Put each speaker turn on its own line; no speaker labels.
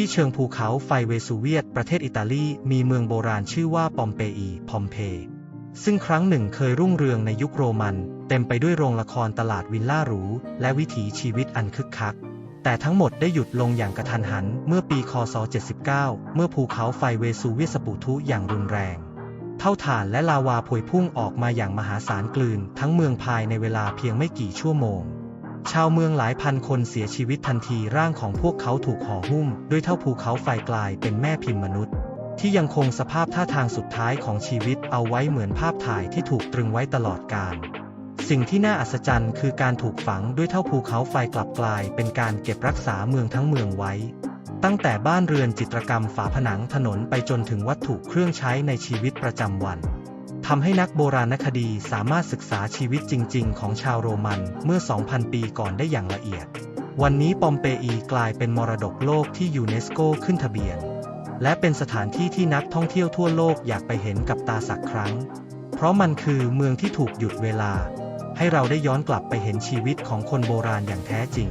ที่เชิงภูเขาไฟเวซูเวียตประเทศอิตาลี มีเมืองโบราณชื่อว่าปอมเปอีพอมเพซึ่งครั้งหนึ่งเคยรุ่งเรืองในยุคโรมัน เต็มไปด้วยโรงละครตลาดวิลล่าหรู และวิถีชีวิตอันคึกคัก แต่ทั้งหมดได้หยุดลงอย่างกระทันหันเมื่อปี คศ 79 เมื่อภูเขาไฟเวซูเวียสปุทุอย่างรุนแรง เท่าฐานและลาวาพวยพุ่งออกมาอย่างมหาศาลกลืน ทั้งเมืองภายในเวลาเพียงไม่กี่ชั่วโมง ชาวเมืองหลายพันคนเสียชีวิตทันทีร่างของพวกเขาถูกห่อหุ้ม ด้วยเท่าภูเขาไฟกลายเป็นแม่พิมพ์มนุษย์ ที่ยังคงสภาพท่าทางสุดท้ายของชีวิตเอาไว้เหมือนภาพถ่ายที่ถูกตรึงไว้ตลอดกาลสิ่งที่น่าอัศจรรย์คือการถูกฝังด้วยเท่าภูเขาไฟกลับกลาย เป็นการเก็บรักษาเมืองทั้งเมืองไว้ ตั้งแต่บ้านเรือนจิตรกรรมฝาผนังถนนไปจนถึงวัตถุเครื่องใช้ในชีวิตประจำวัน ทำให้นักโบราณคดีสามารถศึกษาชีวิตจริง ๆ ของชาวโรมันเมื่อ 2,000 ปีก่อนได้อย่างละเอียด วันนี้ปอมเปอีกลายเป็นมรดกโลกที่ยูเนสโกขึ้นทะเบียน และเป็นสถานที่ที่นักท่องเที่ยวทั่วโลกอยากไปเห็นกับตาสักครั้ง เพราะมันคือเมืองที่ถูกหยุดเวลา ให้เราได้ย้อนกลับไปเห็นชีวิตของคนโบราณอย่างแท้จริง